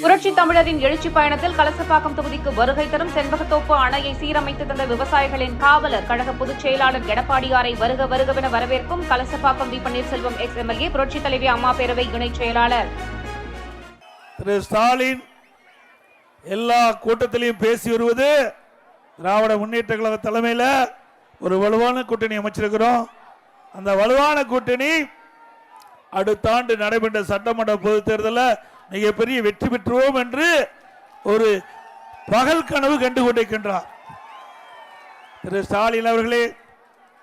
புரட்சி தமிழரின் எழுச்சி பயணத்தில் கலசப்பாக்கம் தொகுதிக்கு வருகை தரும் செண்பகத்தோப்பு அணையை சீரமைத்து தந்த விவசாயிகளின் காவலர் கழக பொதுச் செயலாளர் எடப்பாடியாரை வருக வருகவென வரவேற்கும் Kalasapakkam V Panneerselvam ex MLA புரட்சி தலைவி அம்மா பேரவை இணைச் செயலாளர். திரு ஸ்டாலின் எல்லா கூட்டத்திலையும் பேசி வருவது திராவிட முன்னேற்ற கழக தலைமையில் ஒரு வலுவான கூட்டணி அமைச்சிருக்கிறோம். அந்த வலுவான கூட்டணி அடுத்த ஆண்டு நடைபெற்ற சட்டமன்ற பொதுத் தேர்தலில் மிகப்பெரிய வெற்றி பெற்றுவோம் என்று ஒரு பகல் கனவு கண்டு கொண்டிருக்கின்றார் திரு ஸ்டாலின் அவர்களே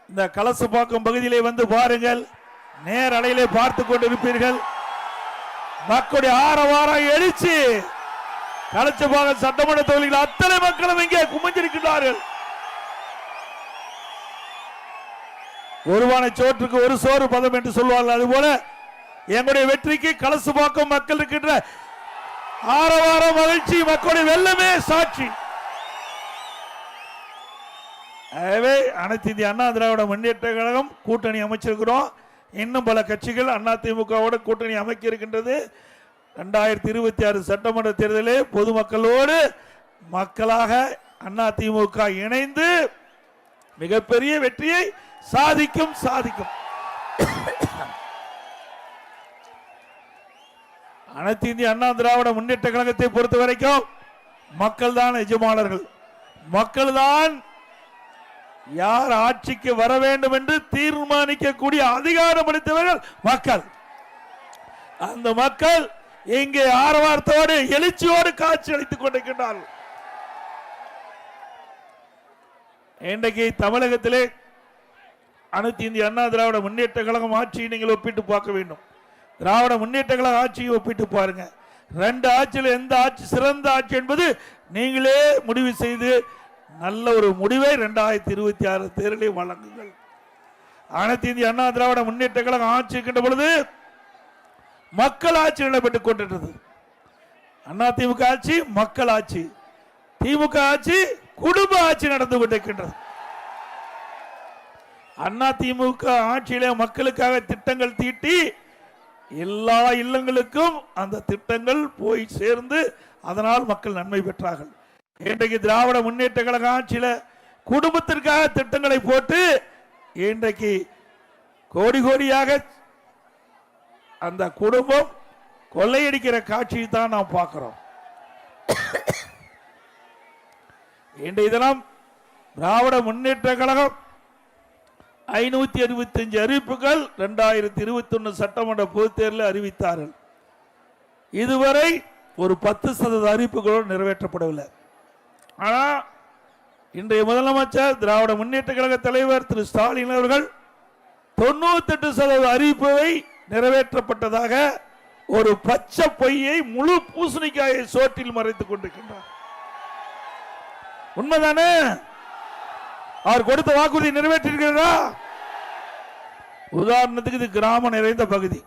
இந்த கலசப்பாக்கம் பகுதியிலே வந்து பாருங்கள். நேரடையிலே பார்த்து கொண்டிருப்பீர்கள். மக்களுடைய ஆரவாரம் எழுச்சி. கலச்சபாக சட்டமன்ற தொகுதியில் அத்தனை மக்களும் இங்கே குமிஞ்சிருக்கிறார்கள் ஒருவான சோற்றுக்கு ஒரு சோறு பதம் என்று சொல்வார்கள். அதுபோல எங்களுடைய வெற்றிக்கு கலசுபாக்கம் மக்கள் இருக்கின்ற ஆரவாரம் மகிழ்ச்சி மக்களுடைய வெள்ளமே சாட்சி. ஆகவே அனைத்து இந்திய அண்ணா திராவிட முன்னேற்ற கழகம் கூட்டணி அமைச்சிருக்கிறோம். இன்னும் பல கட்சிகள் அண்ணா திமுகவோட கூட்டணி அமைக்க இருக்கின்றது. ரெண்டாயிரத்தி இருபத்தி ஆறு சட்டமன்ற தேர்தலில் பொதுமக்களோடு மக்களாக அண்ணா திமுக இணைந்து மிகப்பெரிய வெற்றியை சாதிக்கும் சாதிக்கும். அனைத்து இந்திய அண்ணா திராவிட முன்னேற்ற கழகத்தை பொறுத்த வரைக்கும் மக்கள் தான் எஜமானர்கள். மக்கள் தான் யார் ஆட்சிக்கு வர வேண்டும் என்று தீர்மானிக்கக்கூடிய அதிகாரம் அளித்தவர்கள் மக்கள். அந்த மக்கள் இங்கே ஆரவாரத்தோடு எழுச்சியோடு காட்சி அளித்துக் கொண்டிருக்கின்றார்கள். இன்றைக்கு தமிழகத்திலே அனைத்து இந்திய அண்ணா திராவிட முன்னேற்ற கழகம் ஆட்சியை நீங்கள் ஒப்பிட்டு பார்க்க வேண்டும். திராவிட முன்னேற்ற கழக ஆட்சியை ஒப்பிட்டு பாருங்க. ரெண்டு ஆட்சியில் எந்த ஆட்சி சிறந்த ஆட்சி என்பது நீங்களே முடிவு செய்து நல்ல ஒரு முடிவை ரெண்டாயிரத்தி இருபத்தி ஆறு தேர்தலில் வழங்குங்கள். அனைத்து இந்திய அண்ணா திராவிட முன்னேற்ற கழகம் ஆட்சி இருக்கின்ற பொழுது மக்கள் ஆட்சி நடைபெற்றுக் கொண்டிருந்தது. அண்ணா திமுக ஆட்சி மக்கள் ஆட்சி. திமுக ஆட்சி குடும்ப ஆட்சி நடந்து கொண்டிருக்கின்றது. அண்ணா திமுக ஆட்சியிலே மக்களுக்காக திட்டங்கள் தீட்டி எல்லா இல்லங்களுக்கும் அந்த திட்டங்கள் போய் சேர்ந்து அதனால் மக்கள் நன்மை பெற்றார்கள். இன்றைக்கு திராவிட முன்னேற்ற கழக ஆட்சியில் குடும்பத்திற்காக திட்டங்களை போட்டு இன்றைக்கு கோடி கோடியாக அந்த குடும்பம் கொள்ளையடிக்கிற காட்சியை தான் நாம் பார்க்கிறோம். இன்றைய தினம் திராவிட முன்னேற்ற கழகம் ஐநூத்தி அறுபத்தி அஞ்சு அறிவிப்புகள் ரெண்டாயிரத்தி இருபத்தி சட்டமன்ற பொதுத் தேர்தலில் அறிவித்தார்கள். இதுவரை ஒரு பத்து சதவீத அறிவிப்புகளோடு நிறைவேற்றப்படவில்லை. ஆனால் இன்றைய முதலமைச்சர் திராவிட முன்னேற்ற கழக தலைவர் திரு. ஸ்டாலின் அவர்கள் தொண்ணூத்தெட்டு சதவீத அறிவிப்பை நிறைவேற்றப்பட்டதாக ஒரு பச்சை பொய்யை முழு பூசணிக்காயை சோற்றில் மறைத்துக் கொண்டிருக்கின்றார். உண்மைதானே? அவர் கொடுத்த வாக்குறுதி நிறைவேற்றிருக்கிறதா? உதாரணத்துக்கு இது கிராமம் நிறைந்த பகுதி.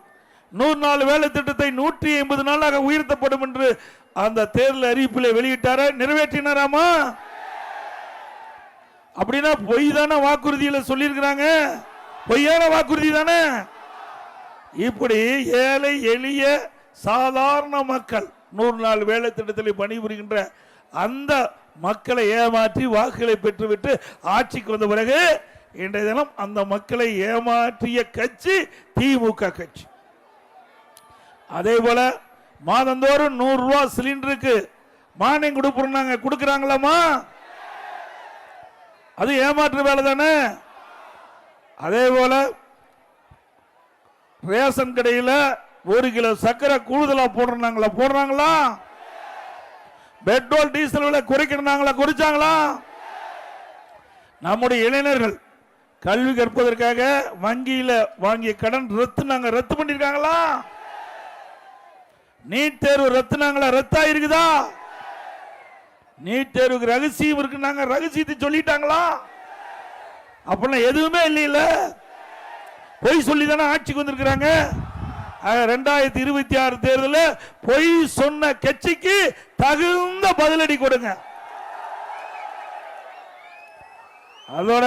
நூறு நாள் வேலை திட்டத்தை நூற்றி ஐம்பது நாளாக உயர்த்தப்படும் என்று அந்த தேர்தல் அறிவிப்பில் வெளியிட்டார? நிறைவேற்றினாராமா? அப்படின்னா பொய் தானே வாக்குறுதியில சொல்லியிருக்கிறாங்க. பொய்யான வாக்குறுதி தானே? இப்படி ஏழை எளிய சாதாரண மக்கள் நூறு நாள் வேலை திட்டத்தில் பணிபுரிகின்ற அந்த மக்களை ஏமாற்றி வாக்குகளை பெற்றுவிட்டு ஆட்சிக்கு வந்த பிறகு இன்றைய தினம் அந்த மக்களை ஏமாற்றிய கட்சி திமுக கட்சி. அதே போல மாதந்தோறும் நூறு ரூபா சிலிண்டருக்கு மானியம் கொடுப்புறாங்க கொடுக்குறாங்களாமா அது ஏமாற்று வேலை தானே? அதே போல ரேஷன் கடையில் ஒரு கிலோ சர்க்கரை கூடுதலாக போடுறாங்களா? போடுறாங்களா? பெட்ரோல் டீசல் விலை குறைக்கிறாங்களா குறைச்சாங்களா? நம்முடைய இளைஞர்கள் கல்வி கற்பதற்காக வங்கியில வாங்கிய கடன் ரத்து நாங்க ரத்து பண்ணிருக்காங்களா? நீட் தேர்வு ரத்துனாங்களா ரத்தா இருக்குதா நீட் தேர்வுக்கு ரகசியம் இருக்குனாங்க ரகசியத்தை சொல்லிட்டாங்களா? அப்படின்னா எதுவுமே இல்லையில. பொய் சொல்லி தானே ஆட்சிக்கு வந்திருக்கிறாங்க. ரெண்டாயிரத்தி இருபத்தி ஆறு தேர்தலில் பொய் சொன்ன கட்சிக்கு தகுந்த பதிலடி கொடுங்க. அதோட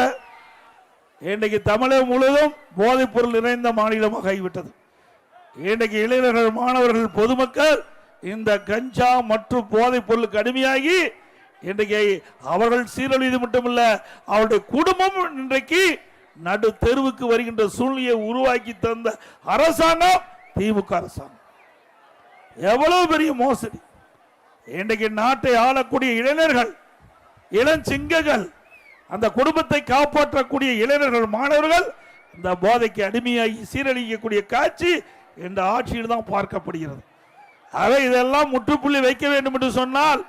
இன்றைக்கு தமிழகம் முழுவதும் போதைப் பொருள் நிறைந்த மாநிலமாக ஆகிவிட்டது. இன்றைக்கு இளைஞர்கள் மாணவர்கள் பொதுமக்கள் இந்த கஞ்சா மற்றும் போதைப் பொருளுக்கு அடிமையாகி இன்றைக்கு அவர்கள் சீரழிவு மட்டுமல்ல அவருடைய குடும்பம் இன்றைக்கு நடு தெருவுக்கு வருகின்ற சூழ்நிலையை உருவாக்கி தந்த அரசாங்கம் திமுக அரசாங்கம். எவ்வளவு பெரிய மோசடி. இன்றைக்கு நாட்டை ஆளக்கூடிய இளைஞர்கள் இளஞ்சிங்கங்கள் அந்த குடும்பத்தை காப்பாற்றக்கூடிய இளைஞர்கள் மாணவர்கள் இந்த போதைக்கு அடிமையாகி சீரழிக்கக்கூடிய காட்சி இந்த ஆட்சியில் தான் பார்க்கப்படுகிறது. ஆக இதெல்லாம் முற்றுப்புள்ளி வைக்க வேண்டும் என்று சொன்னால்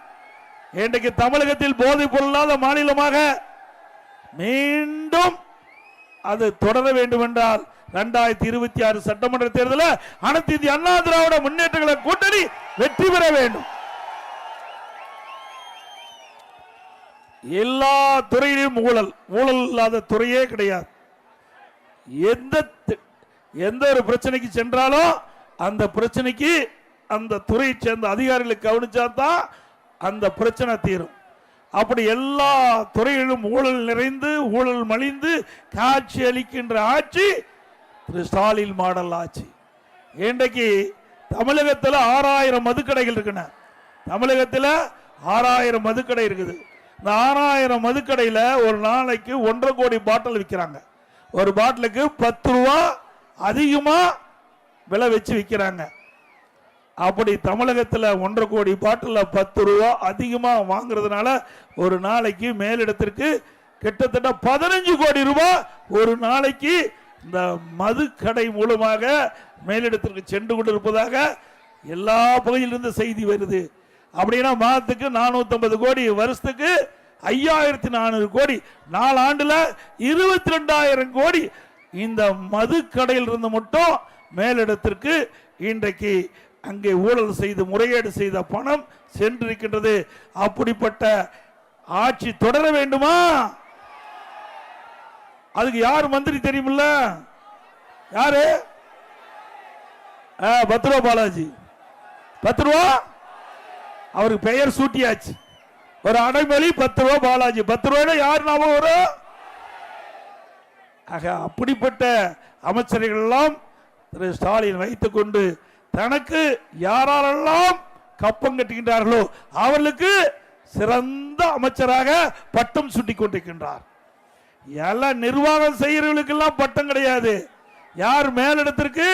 இன்றைக்கு தமிழகத்தில் போதை பொருளாத மாநிலமாக மீண்டும் அது தொடர வேண்டும் என்றால் இரண்டாயிரத்தி இருபத்தி ஆறு சட்டமன்ற தேர்தலில் அனைத்து இந்திய அண்ணா திராவிட முன்னேற்றங்களை கூட்டணி வெற்றி பெற வேண்டும். எல்லா துறையிலும் ஊழல். ஊழல் இல்லாத துறையே கிடையாது. எந்த எந்த ஒரு பிரச்சனைக்கு சென்றாலும் அந்த பிரச்சனைக்கு அந்த துறையை சேர்ந்த அதிகாரிகளை கவனிச்சா தான் அந்த பிரச்சனை தீரும். அப்படி எல்லா துறையிலும் ஊழல் நிறைந்து ஊழல் மலிந்து காட்சி அளிக்கின்ற ஆட்சி திரு ஸ்டாலின் மாடல் ஆட்சி இன்றைக்கு தமிழகத்தில் ஆறாயிரம் மதுக்கடைகள் இருக்குன. தமிழகத்தில் ஆறாயிரம் மதுக்கடை இருக்குது. இந்த ஆறாயிரம் மதுக்கடையில் ஒரு நாளைக்கு ஒன்றரை கோடி பாட்டில் விற்கிறாங்க ஒரு பாட்டிலுக்கு பத்து ரூபா அதிகமாக விலை வச்சு விற்கிறாங்க அப்படி தமிழகத்தில் ஒன்றரை கோடி பாட்டில் பத்து ரூபா அதிகமாக வாங்குறதுனால ஒரு நாளைக்கு மேலிடத்திற்கு கிட்டத்தட்ட பதினஞ்சு கோடி ரூபாய் ஒரு நாளைக்கு இந்த மதுக்கடை மூலமாக மேலிடத்திற்கு சென்று கொண்டிருப்பதாக எல்லா பகுதியிலிருந்து செய்தி வருது. அப்படின்னா மாதத்துக்கு நானூத்தி கோடி வருஷத்துக்கு ஐயாயிரத்தி நானூறு கோடி நாலு ஆண்டுல இருபத்தி ரெண்டாயிரம் கோடி இந்த மதுக்கடையில் இருந்து மட்டும் மேலிடத்திற்கு இன்றைக்கு அங்கே ஊழல் செய்து முறைகேடு செய்த பணம் சென்றிருக்கின்றது. அப்படிப்பட்ட ஆட்சி தொடர வேண்டுமா? அதுக்கு யார் மந்திரி தெரியுமில்ல? யாரு? ஆ, பத்து ரூபா பாலாஜி. பத்து ரூபா அவருக்கு பெயர் சூட்டியாச்சு. ஒரு அடைமொழி பத்து ரூபா பாலாஜி. பத்து ரூபாய் யார் ஞாபகம் வரும்? ஆக அப்படிப்பட்ட அமைச்சர்கள் எல்லாம் திரு ஸ்டாலின் வைத்துக் கொண்டு தனக்கு யாரெல்லாம் கப்பம் கட்டுகின்றார்களோ அவர்களுக்கு சிறந்த அமைச்சராக பட்டம் சுட்டிக் கொண்டிருக்கின்றார். எல்லாம் நிர்வாகம் செய்யறவங்களுக்கெல்லாம் பட்டம் கிடையாது. யார் மேலிடத்திற்கு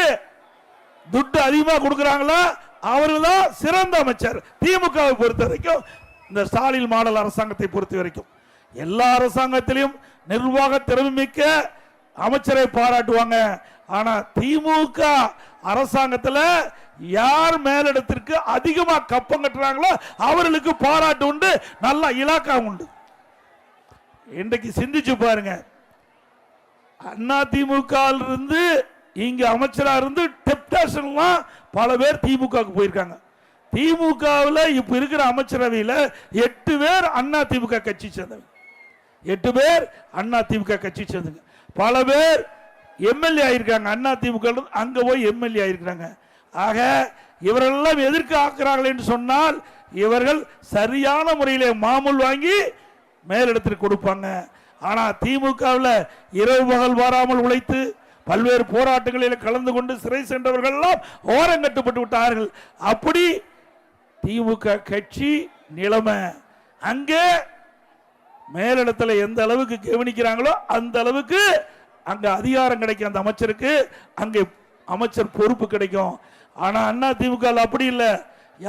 துட்டு அதிகமாக கொடுக்குறாங்களோ அவர்கள் தான் சிறந்த அமைச்சர். திமுகவை பொறுத்த வரைக்கும் இந்த ஸ்டாலின் மாடல் அரசாங்கத்தை பொறுத்த வரைக்கும் எல்லா அரசாங்கத்திலையும் நிர்வாக திறமைமிக்க அமைச்சரை பாராட்டுவாங்க. ஆனா திமுக அரசாங்கத்தில் யார் மேலிடத்திற்கு அதிகமாக கப்பம் கட்டுறாங்களோ அவர்களுக்கு பாராட்டு உண்டு நல்ல இலாக்கா உண்டு. இன்றைக்கு சிந்திச்சு பாருங்க. அண்ணா திமுக இருந்து இங்க அமைச்சரா இருந்து டெப்டேஷன்லாம் பல பேர் திமுகவுக்கு போயிருக்காங்க. திமுகவில் இப்ப இருக்கிற அமைச்சரவையில் எட்டு பேர் அண்ணா திமுக கட்சி சேர்ந்தவங்க. எட்டு பேர் அண்ணா திமுக கட்சி சேர்ந்தவங்க. பல பேர் எம்எல்ஏ ஆயிருக்காங்க. அண்ணா திமுக அங்க போய் எம்எல்ஏ ஆயிருக்கிறாங்க. ஆக இவரெல்லாம் எதிர்க்க ஆக்குறார்கள் என்று சொன்னால் இவர்கள் சரியான முறையிலே மாமூல் வாங்கி மேலிடத்திற்கு கொடுப்பாங்க. ஆனால் திமுகவில் இரவு பகல் வாராமல் உழைத்து பல்வேறு போராட்டங்களில் கலந்து கொண்டு சிறை சென்றவர்கள்லாம் ஓரங்கட்டுப்பட்டு விட்டார்கள். அப்படி திமுக கட்சி நிலைமை. அங்கே மேலிடத்தில் எந்த அளவுக்கு கவனிக்கிறாங்களோ அந்த அளவுக்கு அங்கே அதிகாரம் கிடைக்கும் அந்த அமைச்சருக்கு. அங்கே அமைச்சர் பொறுப்பு கிடைக்கும். ஆனால் அண்ணா திமுக அப்படி இல்லை.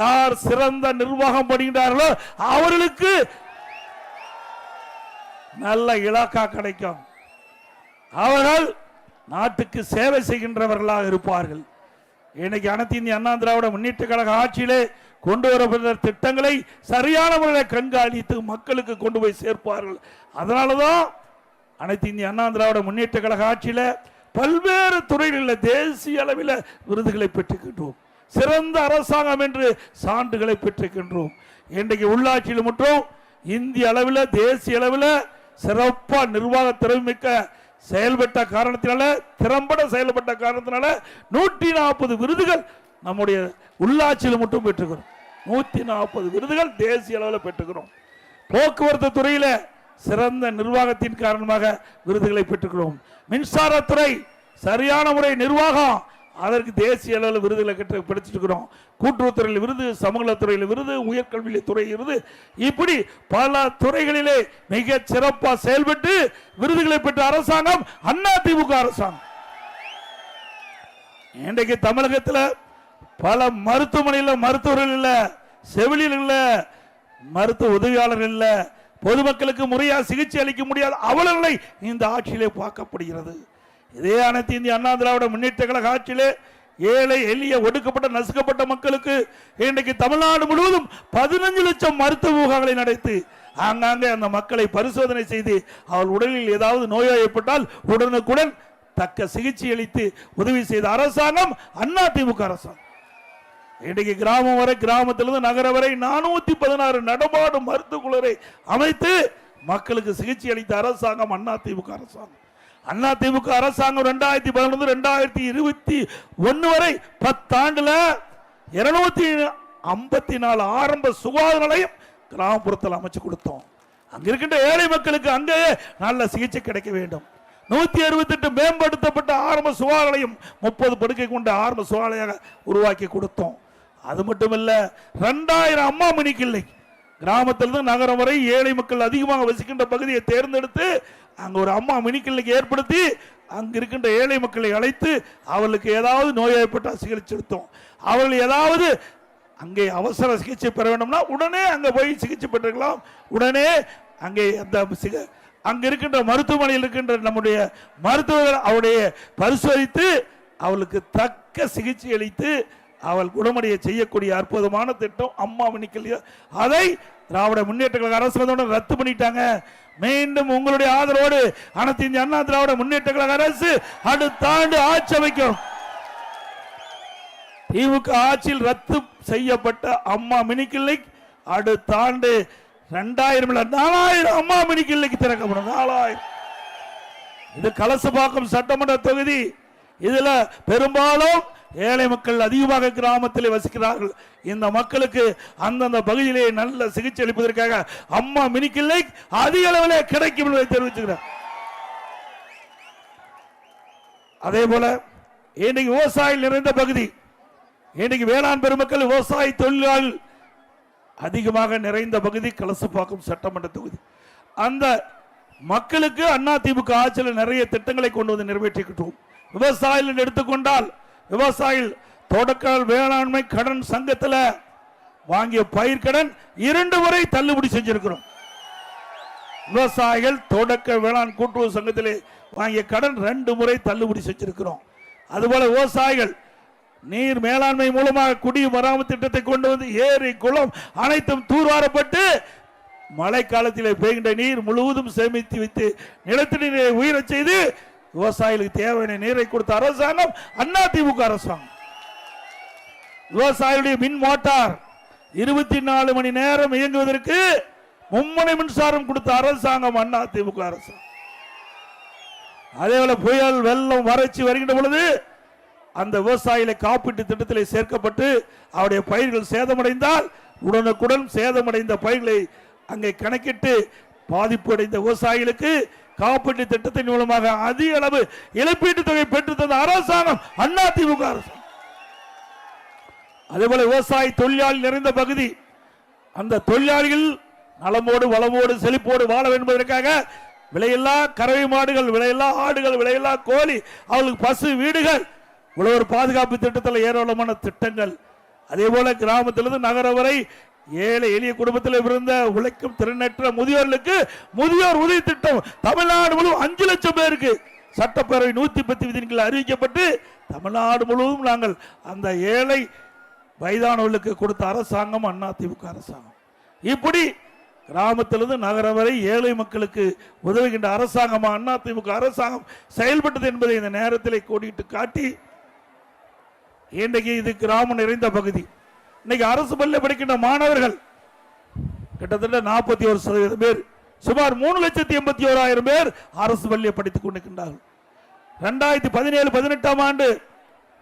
யார் சிறந்த நிர்வாகம் பண்ணுகிறார்களோ அவர்களுக்கு நல்ல இலாக்கா கிடைக்கும். அவர்கள் நாட்டுக்கு சேவை செய்கின்றவர்களாக இருப்பார்கள். இன்னைக்கு அனைத்து இந்திய அண்ணா திராவிட முன்னேற்ற கழக ஆட்சியிலே கொண்டு வரப்படுகிற திட்டங்களை சரியான முறையில் கண்காணித்து மக்களுக்கு கொண்டு போய் சேர்ப்பார்கள். அதனால தான் அனைத்து இந்திய அண்ணா திராவிட முன்னேற்ற கழக ஆட்சியில் பல்வேறு துறைகளில் தேசிய அளவில் விருதுகளை பெற்றுக்கின்றோம். சிறந்த அரசாங்கம் என்று சான்றுகளை பெற்றுக்கின்றோம். இன்றைக்கு உள்ளாட்சியில் மட்டும் இந்திய அளவில் தேசிய அளவில் சிறப்பாக நிர்வாக திறமைமிக்க செயல்பட்ட காரணத்தினால திறம்பட செயல்பட்ட காரணத்தினால நூற்றி நாற்பது விருதுகள் நம்முடைய உள்ளாட்சியில் மட்டும் பெற்றுக்கிறோம். நூற்றி நாற்பது விருதுகள் தேசிய அளவில் பெற்றுக்கிறோம். போக்குவரத்து துறையில் சிறந்த நிர்வாகத்தின் காரணமாக விருதுகளை பெற்றுக்கிறோம். மின்சாரத்துறை சரியான முறை நிர்வாகம் அதற்கு தேசிய அளவில் விருதுகளை கற்று படிச்சுட்டு இருக்கிறோம் கூட்டுறவுத்துறையில் விருது சமூகத்துறையில் விருது உயர்கல்வியில் துறை விருது. இப்படி பல துறைகளிலே மிக சிறப்பாக செயல்பட்டு விருதுகளை பெற்ற அரசாங்கம் அண்ணா திமுக அரசாங்கம். இன்றைக்கு தமிழகத்தில் பல மருத்துவமனையில் மருத்துவர்கள் இல்ல செவிலியர் இல்ல மருத்துவ உதவியாளர்கள் இல்லை பொதுமக்களுக்கு முறையாக சிகிச்சை அளிக்க முடியாத அவலங்களை இந்த ஆட்சியிலே பார்க்கப்படுகிறது. இதே அனைத்து இந்திய அண்ணா திராவிட முன்னேற்ற கழக ஆட்சியிலே ஏழை எளிய ஒடுக்கப்பட்ட நசுக்கப்பட்ட மக்களுக்கு இன்றைக்கு தமிழ்நாடு முழுவதும் பதினஞ்சு லட்சம் மருத்துவ முகாம்களை நடத்தி ஆங்காங்கே அந்த மக்களை பரிசோதனை செய்து அவள் உடலில் ஏதாவது நோய் ஏற்பட்டால் உடனுக்குடன் தக்க சிகிச்சை அளித்து உதவி செய்த அரசாங்கம் அண்ணா திமுக அரசாங்கம். இன்றைக்கு கிராமம் வரை கிராமத்திலிருந்து நகர வரை நானூத்தி பதினாறு நடமாடும் மருத்துவ குழுவை அமைத்து மக்களுக்கு சிகிச்சை அளித்த அரசாங்கம் அண்ணா திமுக அரசாங்கம். அண்ணா திமுக அரசாங்கம் ரெண்டாயிரத்தி பதினொன்று ரெண்டாயிரத்தி இருபத்தி ஒன்னு வரை பத்தாண்டுல இருநூத்தி ஐம்பத்தி நாலு ஆரம்ப சுகாதார நிலையம் கிராமப்புறத்தில் அமைச்சு கொடுத்தோம். அங்க இருக்கின்ற ஏழை மக்களுக்கு அங்கேயே நல்ல சிகிச்சை கிடைக்க வேண்டும். நூத்தி அறுபத்தெட்டு மேம்படுத்தப்பட்ட ஆரம்ப சுகாதார நிலையம் முப்பது படுக்கை கொண்ட ஆரம்ப சுகாதார உருவாக்கி கொடுத்தோம். அது மட்டும் இல்ல ரெண்டாயிரம் அம்மா மணிக்கு இல்லை கிராமத்திலிருந்து நகரம் வரை ஏழை மக்கள் அதிகமாக வசிக்கின்ற பகுதியை தேர்ந்தெடுத்து அங்க ஒரு அம்மா மினிக்கிளினிக் ஏற்படுத்தி அங்க இருக்கின்ற ஏழை மக்களை அழைத்து அவர்களுக்கு ஏதாவது நோய் சிகிச்சை அவர்கள் ஏதாவது அங்கே அவசர சிகிச்சை பெற வேண்டும்னா உடனே அங்க போய் சிகிச்சை பெற்றுக்கலாம் உடனே அங்கே அந்த அங்கே அங்க இருக்கின்ற மருத்துவமனையில் இருக்கின்ற நம்முடைய மருத்துவர்கள் அவருடைய பரிசோதித்து அவளுக்கு தக்க சிகிச்சை அளித்து அவள் குணமடைய செய்யக்கூடிய அற்புதமான திட்டம் அம்மா மணிக்கல் அதை திராவிட முன்னேற்ற கழக அரசு ரத்து பண்ணிட்டாங்க. மீண்டும் உங்களுடைய ஆதரவோடு அனைத்து இந்திய அண்ணா திராவிட முன்னேற்ற கழக அரசு அடுத்த ஆண்டு ஆட்சி அமைக்கும். திமுக ஆட்சியில் ரத்து செய்யப்பட்ட அம்மா மினி கிளினிக் அடுத்த ஆண்டு ரெண்டாயிரம் இல்ல நாலாயிரம் அம்மா மினி கிளினிக் திறக்கப்படும். நாலாயிரம். இது கலசபாக்கம் சட்டமன்ற தொகுதி. இதுல பெரும்பாலும் ஏழை மக்கள் அதிகமாக கிராமத்தில் வசிக்கிறார்கள். இந்த மக்களுக்கு அந்தந்த பகுதியிலே நல்ல சிகிச்சை அளிப்பதற்காக அம்மா மினிக்கில்லை அதிக அளவில் கிடைக்கும் என்பதை தெரிவிச்சுக்கிறேன் அதே போல இன்னைக்கு விவசாயம் நிறைந்த பகுதி இன்னைக்கு வேளாண் பெருமக்கள் விவசாய தொழிலாளர்கள் அதிகமாக நிறைந்த பகுதி கலசப்பாக்கம் சட்டமன்ற தொகுதி. அந்த மக்களுக்கு அண்ணா திமுக ஆட்சியில் நிறைய திட்டங்களை கொண்டு வந்து நிறைவேற்றிக்கிட்டோம். விவசாயிகள் எடுத்துக்கொண்டால் விவசாயிகள் தொடக்க வேளாண்மை கடன் சங்கத்தில் வாங்கிய பயிர்கடன் இரண்டு முறை தள்ளுபடி செஞ்சிருக்கிறோம். விவசாயிகள் தொடக்க வேளாண் கூட்டுறவு சங்கத்தில் வாங்கிய கடன் ரெண்டு முறை தள்ளுபடி செஞ்சிருக்கிறோம். அதுபோல விவசாயிகள் நீர் மேலாண்மை மூலமாக குடி மராமத்து திட்டத்தை கொண்டு வந்து ஏரி குளம் அனைத்தும் தூர்வாரப்பட்டு மழை காலத்திலே பெய்கின்ற நீர் முழுவதும் சேமித்து வைத்து நிலத்தடி நீரை உயிரச் செய்து விவசாயிகளுக்கு தேவையான நீரை கொடுத்த அரசாங்கம் அண்ணா திமுக அரசாங்கம். விவசாயிகளுடைய மின் மோட்டார் இருபத்தி நாலு மணி நேரம் இயங்குவதற்கு மும்முனை மின்சாரம் கொடுத்த அரசாங்கம் அண்ணா திமுக அரசாங்கம். அதே போல புயல் வெள்ளம் வறட்சி வருகின்ற பொழுது அந்த விவசாயிகளை காப்பீட்டு திட்டத்தில் சேர்க்கப்பட்டு அவருடைய பயிர்கள் சேதமடைந்தால் உடனுக்குடன் சேதமடைந்த பயிர்களை அங்கே கணக்கிட்டு பாதிப்பு அடைந்த விவசாயிகளுக்கு காப்பீட்டு திட்டத்தின் மூலமாக அதிக அளவு இழப்பீட்டு தொகை பெற்று தந்த அரசாங்கம் அண்ணா திமுக அரசாங்கம் அதே விவசாய தொழிலாளி நிறைந்த பகுதி. அந்த தொழிலாளிகள் நலமோடு வளமோடு செழிப்போடு வாழ வேண்டும் என்பதற்காக விலையில்லா கறவை மாடுகள் விலையில்லா ஆடுகள் விலையில்லா கோழி அவளுக்கு பசு வீடுகள் உழவர் பாதுகாப்பு திட்டத்தில் ஏராளமான திட்டங்கள். அதே போல கிராமத்திலிருந்து நகரம் வரை ஏழை எளிய குடும்பத்தில் இருந்த உழைக்கும் திறனற்ற முதியோர்களுக்கு முதியோர் உதவி திட்டம். தமிழ்நாடு முழுவதும் அஞ்சு லட்சம் பேருக்கு. சட்டப்பேரவை நூத்தி பத்து விதிகள் அறிவிக்கப்பட்டு தமிழ்நாடு முழுவதும் நாங்கள் அந்த ஏழை வயதானவர்களுக்கு கொடுத்த அரசாங்கம் அண்ணா திமுக அரசாங்கம். இப்படி கிராமத்திலிருந்து நகரம் வரை ஏழை மக்களுக்கு உதவுகின்ற அரசாங்கம் அண்ணா திமுக அரசாங்கம் செயல்பட்டது என்பதை இந்த நேரத்தில் கோடிட்டு காட்டி இன்றைக்கு இது கிராமம் நிறைந்த பகுதி. இன்னைக்கு அரசு பள்ளியில் படிக்கின்ற மாணவர்கள் கிட்டத்தட்ட நாற்பத்தி ஒரு சதவீதம் பேர் சுமார் மூணு லட்சத்தி எண்பத்தி ஓராயிரம் பேர் அரசு பள்ளியை படித்துக் கொண்டிருக்கின்றார்கள். ரெண்டாயிரத்தி பதினேழு பதினெட்டாம் ஆண்டு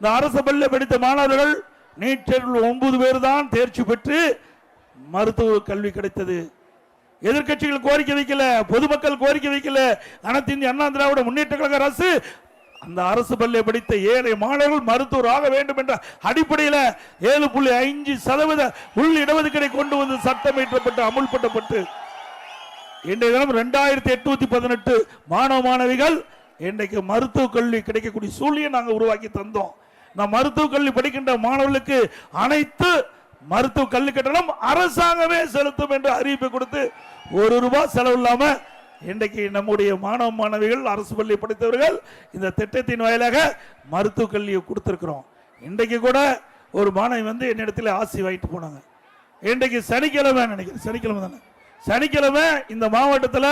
இந்த அரசு பள்ளியில் படித்த மாணவர்கள் நீட் தேர்வில் ஒன்பது பேர் தான் தேர்ச்சி பெற்று மருத்துவ கல்வி கிடைத்தது. எதிர்க்கட்சிகள் கோரிக்கை வைக்கல பொதுமக்கள் கோரிக்கை வைக்கல. அனைத்து இந்திய அண்ணா திராவிட முன்னேற்ற கழக அரசு அந்த அரசு பள்ளியை படித்த ஏழை மாணவர்கள் மருத்துவர் ஆக வேண்டும் என்ற அடிப்படையில் ஏழு புள்ளி ஐந்து சதவீத உள் இடஒதுக்கீடை கொண்டு வந்து சட்டம் இயற்றப்பட்டு அமுல்படுத்தப்பட்டு இன்றைய தினம் ரெண்டாயிரத்தி எட்நூத்தி பதினெட்டு மாணவ மாணவிகள் இன்றைக்கு மருத்துவக் கல்வி கிடைக்கக்கூடிய சூழ்நிலையை நாங்கள் உருவாக்கி தந்தோம். நான் மருத்துவக் கல்வி படிக்கின்ற மாணவர்களுக்கு அனைத்து மருத்துவ கல்வி கட்டணம் அரசாங்கமே செலுத்தும் என்று அறிவிப்பை கொடுத்து ஒரு ரூபாய் செலவு இல்லாமல் இன்றைக்கு நம்முடைய மாணவ மாணவிகள் அரசு பள்ளி படித்தவர்கள் இந்த திட்டத்தின் வாயிலாக மருத்துவ கல்வியை கொடுத்துருக்குறோம். இன்றைக்கு கூட ஒரு மாணவி வந்து என்னிடத்தில் ஆசி வாங்கிட்டு போனாங்க. இன்றைக்கு சனிக்கிழமை நினைக்கிறேன். சனிக்கிழமை தானே? சனிக்கிழமை இந்த மாவட்டத்தில்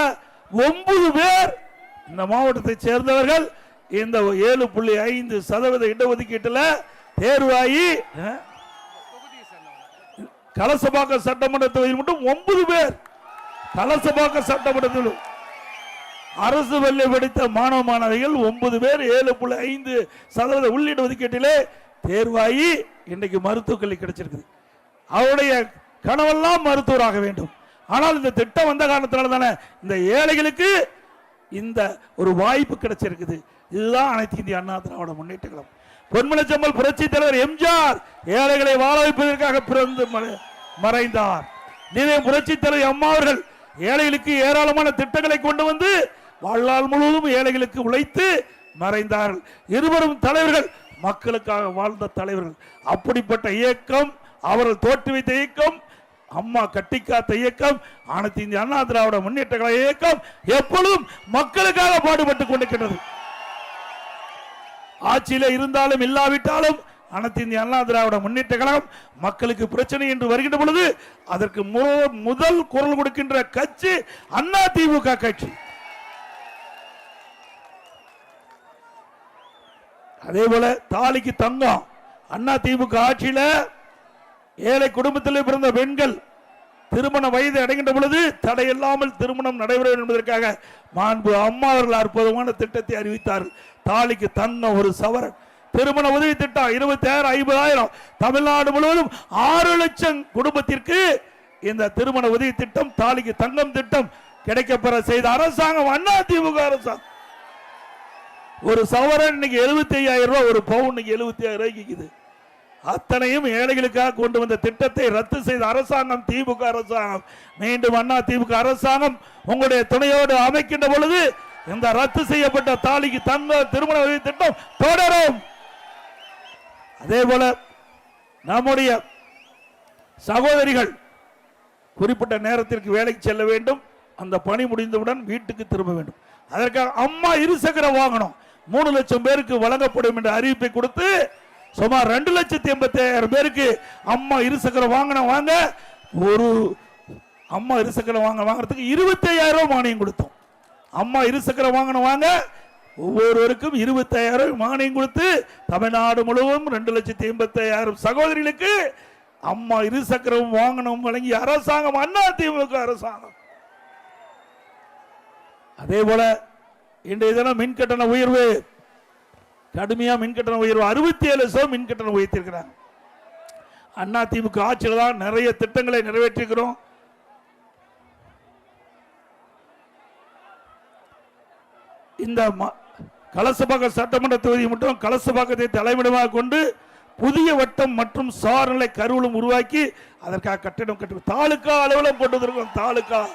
ஒன்பது பேர் இந்த மாவட்டத்தை சேர்ந்தவர்கள் இந்த ஏழு புள்ளி ஐந்து சதவீத இடஒதுக்கீட்டில் தேர்வாகி அஹ், கலசபாக்கம் சட்டமன்ற தொகுதியில் மட்டும் ஒன்பது பேர். கலசபாக்கம் தொகுதி. அரசு பள்ளி படித்த மாணவ மாணவிகள் ஒன்பது பேர் ஏழு புள்ளி ஐந்து சதவீத உள்ளீடு ஒதுக்கீட்டிலே தேர்வாகி இன்றைக்கு மருத்துவக் கல்வி கிடைச்சிருக்குது. அவருடைய கனவெல்லாம் மருத்துவராக வேண்டும். ஆனால் இந்த திட்டம் வந்த காரணத்தினால தானே இந்த ஏழைகளுக்கு இந்த ஒரு வாய்ப்பு கிடைச்சிருக்குது. இதுதான் அனைத்து இந்திய அண்ணா திராவிட முன்னேற்ற கழகம். பொன்மனச்சம்பல் புரட்சி தலைவர் எம்ஜிஆர் ஏழைகளை வாழ வைப்பதற்காக பிறந்து மறை- மறைந்தார். இதே புரட்சி தலைவர் அம்மா அவர்கள் ஏழைகளுக்கு ஏராளமான திட்டங்களை கொண்டு வந்து வாழ்நாள் முழுவதும் ஏழைகளுக்கு உழைத்து மறைந்தார்கள். இருவரும் தலைவர்கள் மக்களுக்காக வாழ்ந்த தலைவர்கள். அப்படிப்பட்ட இயக்கம் அவர்கள் தோற்றுவித்த இயக்கம் அம்மா கட்டிக்காத்த இயக்கம் அனைத்து இந்திய அண்ணா திராவிட முன்னேற்ற கழக இயக்கம் எப்பொழுதும் மக்களுக்காக பாடுபட்டு கொண்டிருக்கிறது ஆட்சியில இருந்தாலும் இல்லாவிட்டாலும் அனைத்து இந்திய அண்ணா திராவிட முன்னேற்ற கழகம் மக்களுக்கு பிரச்சனை என்று வருகின்ற பொழுது அதற்கு மு- முதல் குரல் கொடுக்கின்ற கட்சி அண்ணா திமுக கட்சி. அதே போல தாலிக்கு தங்கம். அண்ணா திமுக ஆட்சியில் ஏழை குடும்பத்தில் பிறந்த பெண்கள் திருமண வயது அடைகின்ற பொழுது தடையில்லாமல் திருமணம் நடைபெற வேண்டும் என்பதற்காக மாண்பு அம்மா அவர்கள் அற்புதமான திட்டத்தை அறிவித்தார்கள். தாலிக்கு தங்கம் ஒரு சவரன். திருமண உதவி திட்டம் இருபத்தி ஆயிரம் ஐம்பதாயிரம். தமிழ்நாடு முழுவதும் ஆறு லட்சம் குடும்பத்திற்கு இந்த திருமண உதவி திட்டம் தாலிக்கு தங்கம் திட்டம் கிடைக்கப்பெற செய்த அரசாங்கம் அண்ணா திமுக அரசாங்கம். ஒரு சவரன் இன்னைக்கு எழுபத்தி ஐயாயிரம் ரூபாய் ஒரு பவுன் இன்னைக்கு எழுபத்தி ஐயாயிரம் ரூபாய்க்கு இருக்குது அத்தனையும் ஏழைகளுக்காக கொண்டு வந்த திட்டத்தை ரத்து செய்த அரசாங்கம் திமுக அரசாங்கம். மீண்டும் அண்ணா திமுக அரசாங்கம் உங்களுடைய துணையோடு அமைக்கின்ற பொழுது இந்த ரத்து செய்யப்பட்ட தாலிக்கு தங்க திருமண உதவி திட்டம் தொடரும். அதே போல நம்முடைய சகோதரிகள் குறிப்பிட்ட நேரத்திற்கு வேலைக்கு செல்ல வேண்டும். அந்த பணி முடிந்தவுடன் வீட்டுக்கு திரும்ப வேண்டும். அதற்காக அம்மா இருசக்கர வாகனம் மூணு லட்சம் பேருக்கு வழங்கப்படும் என்ற அறிவிப்பை கொடுத்து சுமார் ரெண்டு லட்சத்தி எண்பத்தி ஐயாயிரம் பேருக்கு அம்மா இருசக்கரம் வாங்கின வாங்க ஒரு அம்மா இருசக்கரம் வாங்க வாங்குறதுக்கு இருபத்தி ஐயாயிரம் ரூபாய் மானியம் கொடுத்தோம். அம்மா இருசக்கரம் வாங்கின வாங்க ஒவ்வொருவருக்கும் இருபத்தி ஐயாயிரம் மானியம் கொடுத்து தமிழ்நாடு முழுவதும் ரெண்டு லட்சத்தி எண்பத்தி ஐயாயிரம் சகோதரிகளுக்கு அம்மா இருசக்கரம் வாங்கணும் வழங்கிய அரசாங்கம் அண்ணா திமுக அரசாங்கம். அதே போல இன்றைய தினம் மின் கட்டண உயர்வு. கடுமையா மின் கட்டண உயர்வு. அறுபத்தி ஏழு சதவீதம் மின் கட்டணம் உயர்த்திருக்கிறாங்க. அண்ணா திமுக ஆட்சியில் தான் நிறைய திட்டங்களை நிறைவேற்றிருக்கிறோம். இந்த ம- கலசபாக்கம் சட்டமன்ற தொகுதி மட்டும் கலசபாக்கத்தை தலைமையிடமாக கொண்டு புதிய வட்டம் மற்றும் சார்நிலை கருவலும் உருவாக்கி அதற்காக கட்டிடம் கட்டி தாலுக்கா அலுவலம் போட்டு வந்திருக்கோம் தாலுக்கா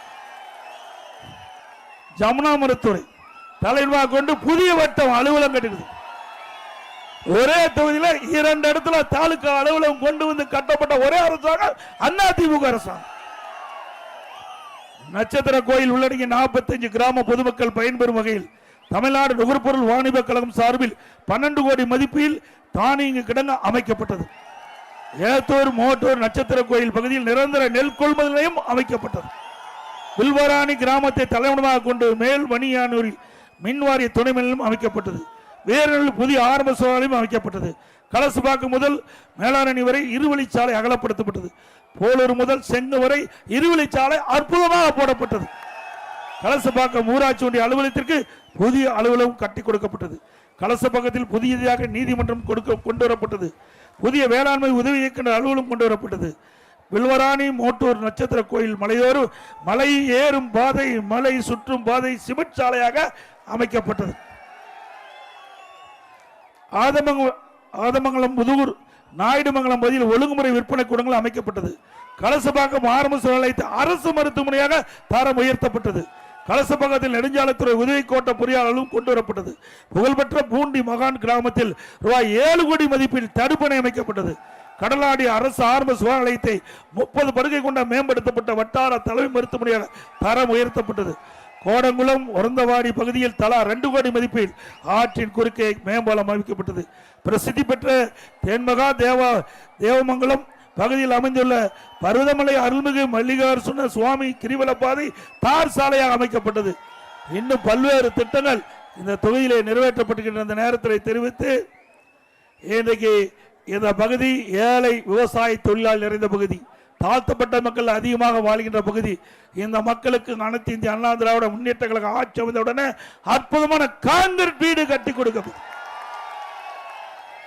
ஜமுனா மருத்துவரை. தலைவா கொண்டு புதிய வட்டம் அலுவலகம் கட்டிடுது. ஒரே தொகுதியில இரண்டு இடத்துல தாலுக்கா அலுவலகம் கொண்டு வந்து கட்டப்பட்ட ஒரே அரசாங்கம் அண்ணா திமுக அரசாங்கம். நட்சத்திர கோயில் உள்ளடங்கிய 45 கிராம பொதுமக்கள் பயன்பெறும் வகையில் தமிழ்நாடு நுகர்பொருள் வாணிப கழகம் சார்பில் பன்னெண்டு கோடி மதிப்பில் தானியங்கு கிடங்கு அமைக்கப்பட்டது. ஏத்தூர் மோட்டூர் நட்சத்திர கோயில் பகுதியில் நிரந்தர நெல் கொள்முதல் நிலையம் அமைக்கப்பட்டது. வில்வராணி கிராமத்தை தலைவனமாக கொண்டு மேல் மணியானூரில் மின்வாரிய துணை மின்நிலையம் அமைக்கப்பட்டது. வேறு புதிய ஆரம்ப சாலையும் அமைக்கப்பட்டது. கலசுபாக்கம் முதல் மேலாரணி வரை இருவழிச்சாலை அகலப்படுத்தப்பட்டது. போலூர் முதல் செங்கு வரை இருவழிச்சாலை அற்புதமாக போடப்பட்டது. கலசுபாக்கம் ஊராட்சி ஒன்றிய அலுவலகத்திற்கு புதிய அலுவலகம் கட்டி கொடுக்கப்பட்டது. கலசபாக்கத்தில் புதியதாக நீதிமன்றம் கொடுக்க கொண்டு வரப்பட்டது. புதிய வேளாண்மை உதவி இயக்குநர் அலுவலகம் கொண்டு வரப்பட்டது. வில்வராணி மோட்டூர் நட்சத்திர கோயில் மலையோரு மலை ஏறும் பாதை மலை சுற்றும் பாதை சிமெண்ட் சாலையாக அமைக்கப்பட்டது. ஆதமங்கலம் ஆதமங்கலம் புதூர் நாயுடுமங்கலம் பகுதியில் ஒழுங்குமுறை விற்பனை கூடங்கள் அமைக்கப்பட்டது. கலசபாக்கம் ஆரம்ப சூழ்நிலை அரசு மருத்துவமனையாக தரம் உயர்த்தப்பட்டது. கலசபாக்கத்தில் நெடுஞ்சாலைத்துறை உதவி கோட்ட பொறியாளர்களும் கொண்டு வரப்பட்டது. புகழ்பெற்ற பூண்டி மகான் கிராமத்தில் ரூபாய் ஏழு கோடி மதிப்பில் தடுப்பணை அமைக்கப்பட்டது. கடலாடி அரசு ஆரம்ப சுகாதார நிலையத்தை முப்பது படுகை கொண்ட மேம்படுத்தப்பட்ட வட்டார தலைமை மருத்துவமனையாக தரம் உயர்த்தப்பட்டது. கோடங்குளம் ஒரந்தவாடி பகுதியில் தலா ரெண்டு கோடி மதிப்பில் ஆற்றின் குறுக்கே மேம்பாலம் அமைக்கப்பட்டது. பிரசித்தி பெற்ற தென்மகா தேவா தேவமங்கலம் பகுதியில் அமைந்துள்ள பருவதமலை அருள்மிகு மல்லிகார்ஜுன சுவாமி கிரிவல பாதை தார் சாலையாக அமைக்கப்பட்டது. இன்னும் பல்வேறு திட்டங்கள் இந்த தொகுதியிலே நிறைவேற்றப்பட்டுகின்ற இந்த நேரத்தில் தெரிவித்து இன்றைக்கு இந்த பகுதி ஏழை விவசாய தொழிலாளர் நிறைந்த பகுதி தாழ்த்தப்பட்ட மக்கள் அதிகமாக வாழ்கின்ற பகுதி. இந்த மக்களுக்கு அனைத்து இந்திய அண்ணா திராவிட முன்னேற்ற கழக ஆட்சி அமைந்தவுடனே அற்புதமான காங்கிரட் வீடு கட்டி கொடுக்கப்படும்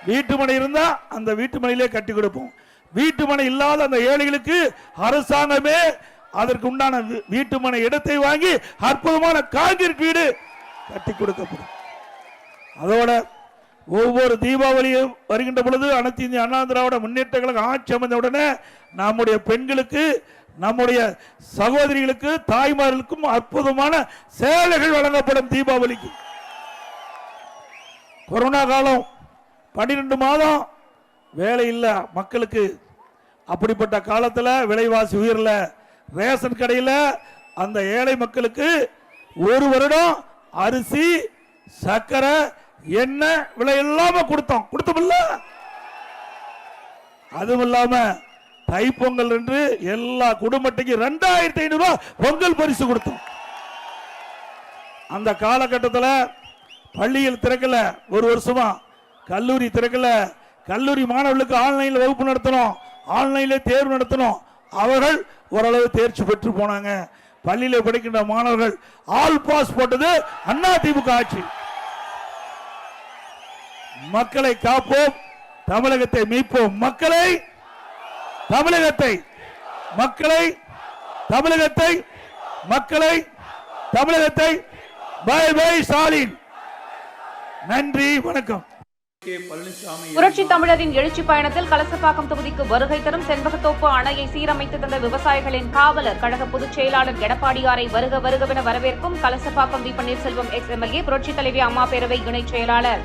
வீட்டு மனை இருந்தா அந்த வீட்டு மனையிலே கட்டி கொடுப்போம். வீட்டு மனை இல்லாத அந்த ஏழைகளுக்கு அரசாங்கமே அதற்கு உண்டான வீ- வீட்டு மனை இடத்தை வாங்கி அற்புதமான காங்கிரீட் வீடு கட்டி கொடுக்கப்படும் அதோட ஒவ்வொரு தீபாவளியும் வருகின்ற பொழுது அனைத்து இந்திய அண்ணா திராவிட முன்னேற்ற கழக ஆட்சி அமைந்த உடனே நம்முடைய பெண்களுக்கு நம்முடைய சகோதரிகளுக்கு தாய்மார்களுக்கும் அற்புதமான சேலைகள் வழங்கப்படும் தீபாவளிக்கு. கொரோனா காலம் பன்னிரெண்டு மாதம் வேலை இல்லை மக்களுக்கு. அப்படிப்பட்ட காலத்தில் விலைவாசி உயரில். ரேஷன் கடையில் அந்த ஏழை மக்களுக்கு ஒரு வருடம் அரிசி சர்க்கரை என்ன விலை இல்லாம கொடுத்தோம்? கொடுத்தோம்ல அதுவும் இல்லாம தைப்பொங்கல் என்று எல்லா குடும்பத்துக்கும் ரெண்டாயிரத்தி ஐநூறு ரூபாய் பொங்கல் பரிசு கொடுத்தோம். அந்த காலகட்டத்தில் பள்ளியில் திறக்கல ஒரு வருஷமா. கல்லூரி திறக்கல. கல்லூரி மாணவர்களுக்கு ஆன்லைனில் வகுப்பு நடத்தணும். ஆன்லைனில் தேர்வு நடத்தணும். அவர்கள் ஓரளவு தேர்ச்சி பெற்று போனாங்க. பள்ளியில் படிக்கின்ற மாணவர்கள் ஆல் பாஸ் போட்டது அண்ணா திமுக ஆட்சி. மக்களை காப்போம். தமிழகத்தை மீட்போம். மக்களை தமிழகத்தை மக்களை தமிழகத்தை மக்களை தமிழகத்தை. Bye bye Stalin. நன்றி வணக்கம். புரட்சி தமிழரின் எழுச்சி பயணத்தில் கலசப்பாக்கம் தொகுதிக்கு வருகை தரும் செண்பகத்தோப்பு அணையை சீரமைத்து தந்த விவசாயிகளின் காவலர் கழக பொதுச் செயலாளர் எடப்பாடியாரை வருக வருகவென வரவேற்கும் Kalasapakkam V. Panneerselvam ex MLA புரட்சி தலைவி அம்மா பேரவை இணைச் செயலாளர்.